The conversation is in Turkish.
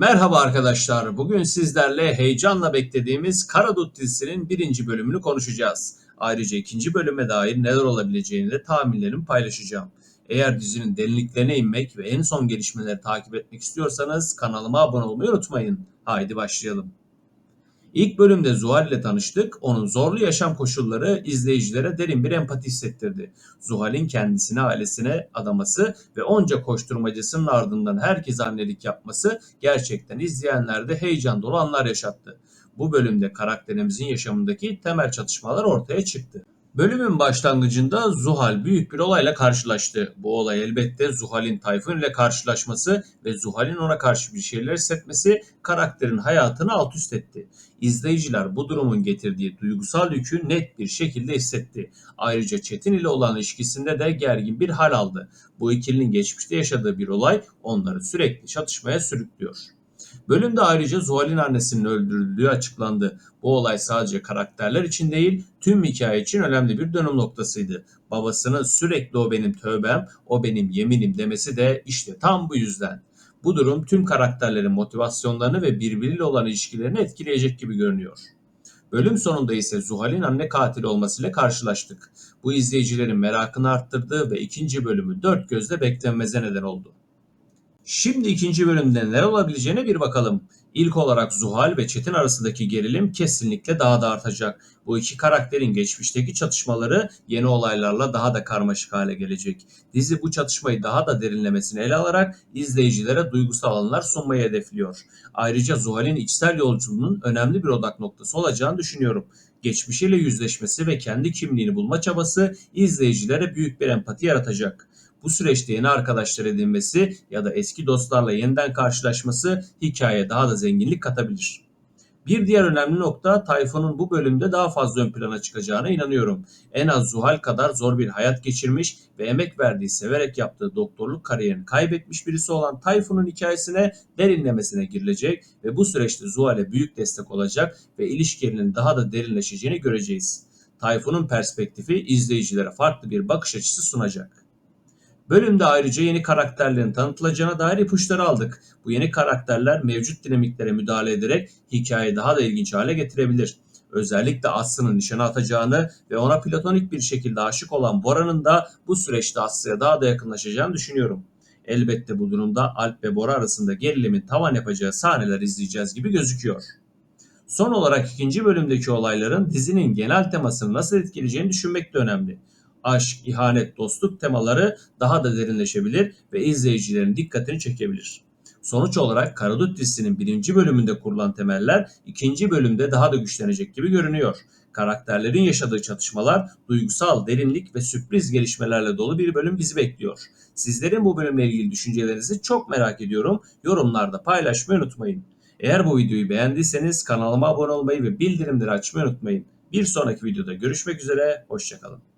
Merhaba arkadaşlar. Bugün sizlerle heyecanla beklediğimiz Karadut dizisinin birinci bölümünü konuşacağız. Ayrıca ikinci bölüme dair neler olabileceğini de tahminlerimi paylaşacağım. Eğer dizinin derinliklerine inmek ve en son gelişmeleri takip etmek istiyorsanız kanalıma abone olmayı unutmayın. Haydi başlayalım. İlk bölümde Zuhal ile tanıştık. Onun zorlu yaşam koşulları izleyicilere derin bir empati hissettirdi. Zuhal'in kendisine, ailesine adaması ve onca koşturmacasının ardından herkes annelik yapması gerçekten izleyenlerde heyecan dolu anlar yaşattı. Bu bölümde karakterimizin yaşamındaki temel çatışmalar ortaya çıktı. Bölümün başlangıcında Zuhal büyük bir olayla karşılaştı. Bu olay elbette Zuhal'in Tayfun ile karşılaşması ve Zuhal'in ona karşı bir şeyler hissetmesi karakterin hayatını alt üst etti. İzleyiciler bu durumun getirdiği duygusal yükü net bir şekilde hissetti. Ayrıca Çetin ile olan ilişkisinde de gergin bir hal aldı. Bu ikilinin geçmişte yaşadığı bir olay onları sürekli çatışmaya sürüklüyor. Bölümde ayrıca Zuhal'in annesinin öldürüldüğü açıklandı. Bu olay sadece karakterler için değil, tüm hikaye için önemli bir dönüm noktasıydı. Babasının sürekli o benim tövbem, o benim yeminim demesi de işte tam bu yüzden. Bu durum tüm karakterlerin motivasyonlarını ve birbiriyle olan ilişkilerini etkileyecek gibi görünüyor. Bölüm sonunda ise Zuhal'in anne katili olmasıyla karşılaştık. Bu izleyicilerin merakını arttırdı ve ikinci bölümü dört gözle beklenmeze neden oldu. Şimdi ikinci bölümde neler olabileceğine bir bakalım. İlk olarak Zuhal ve Çetin arasındaki gerilim kesinlikle daha da artacak. Bu iki karakterin geçmişteki çatışmaları yeni olaylarla daha da karmaşık hale gelecek. Dizi bu çatışmayı daha da derinlemesine ele alarak izleyicilere duygusal alanlar sunmayı hedefliyor. Ayrıca Zuhal'in içsel yolculuğunun önemli bir odak noktası olacağını düşünüyorum. Geçmişiyle yüzleşmesi ve kendi kimliğini bulma çabası izleyicilere büyük bir empati yaratacak. Bu süreçte yeni arkadaşlar edinmesi ya da eski dostlarla yeniden karşılaşması hikayeye daha da zenginlik katabilir. Bir diğer önemli nokta Tayfun'un bu bölümde daha fazla ön plana çıkacağına inanıyorum. En az Zuhal kadar zor bir hayat geçirmiş ve emek verdiği severek yaptığı doktorluk kariyerini kaybetmiş birisi olan Tayfun'un hikayesine derinlemesine girilecek ve bu süreçte Zuhal'e büyük destek olacak ve ilişkilerinin daha da derinleşeceğini göreceğiz. Tayfun'un perspektifi izleyicilere farklı bir bakış açısı sunacak. Bölümde ayrıca yeni karakterlerin tanıtılacağına dair ipuçları aldık. Bu yeni karakterler mevcut dinamiklere müdahale ederek hikayeyi daha da ilginç hale getirebilir. Özellikle Aslı'nın nişana atacağını ve ona platonik bir şekilde aşık olan Bora'nın da bu süreçte Aslı'ya daha da yakınlaşacağını düşünüyorum. Elbette bu durumda Alp ve Bora arasında gerilimin tavan yapacağı sahneler izleyeceğiz gibi gözüküyor. Son olarak ikinci bölümdeki olayların dizinin genel temasını nasıl etkileyeceğini düşünmek de önemli aşk, ihanet, dostluk temaları daha da derinleşebilir ve izleyicilerin dikkatini çekebilir. Sonuç olarak Karadut dizisinin birinci bölümünde kurulan temeller ikinci bölümde daha da güçlenecek gibi görünüyor. Karakterlerin yaşadığı çatışmalar, duygusal derinlik ve sürpriz gelişmelerle dolu bir bölüm bizi bekliyor. Sizlerin bu bölümle ilgili düşüncelerinizi çok merak ediyorum. Yorumlarda paylaşmayı unutmayın. Eğer bu videoyu beğendiyseniz kanalıma abone olmayı ve bildirimleri açmayı unutmayın. Bir sonraki videoda görüşmek üzere, hoşçakalın.